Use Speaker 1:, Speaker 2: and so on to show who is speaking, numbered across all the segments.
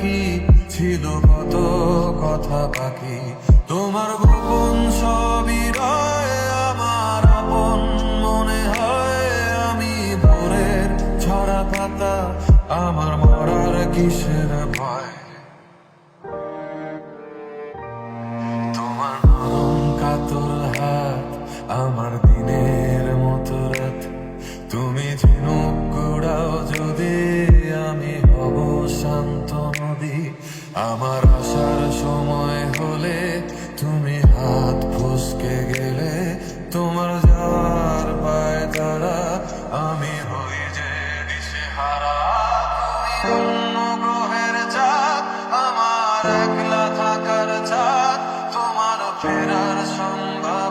Speaker 1: থাকি ছিল কত কথা বাকি? তোমার গোপন সবই রয় আমার আপন মনে হয় আমি ভোরের ছড়া পাতা আমার মরার কিসের ভয়? তোমার কাতর হাত আমার দিনের মতো রাত। তুমি ঝিনুক কুড়াও যদি আমি হব শান্ত। আমার আসার সময় হলে তুমি হাত ফুসকে গেলে তোমার যাওয়ার পায় তারা। আমি হই যে দিশে হারা তুমি অন্য গ্রহের চাঁদ, আমার একলা থাকার চাঁদ, তোমার ফেরার সম্ভাবনা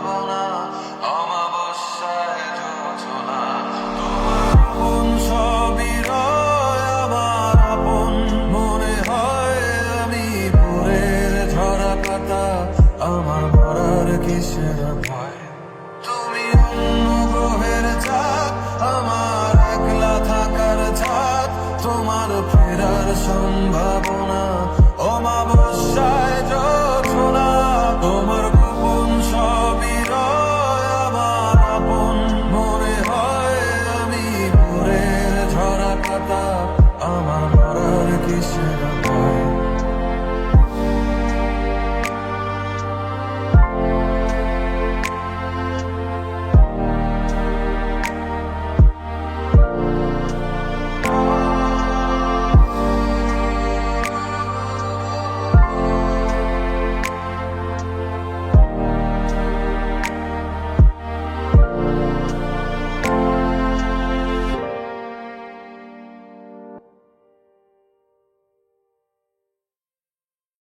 Speaker 1: আমার মরার কিসের ভয়? তুমি অন্য গ্রহের চাঁদ আমার একলা থাকার ছাদ তোমার ফেরার সম্ভাবনা অমাবস্যায় যথনা, তোমার গোপন সবির আমার আপন মনে হয় আমি ভোরের ঝরা পাতা, আমার মরার কিসের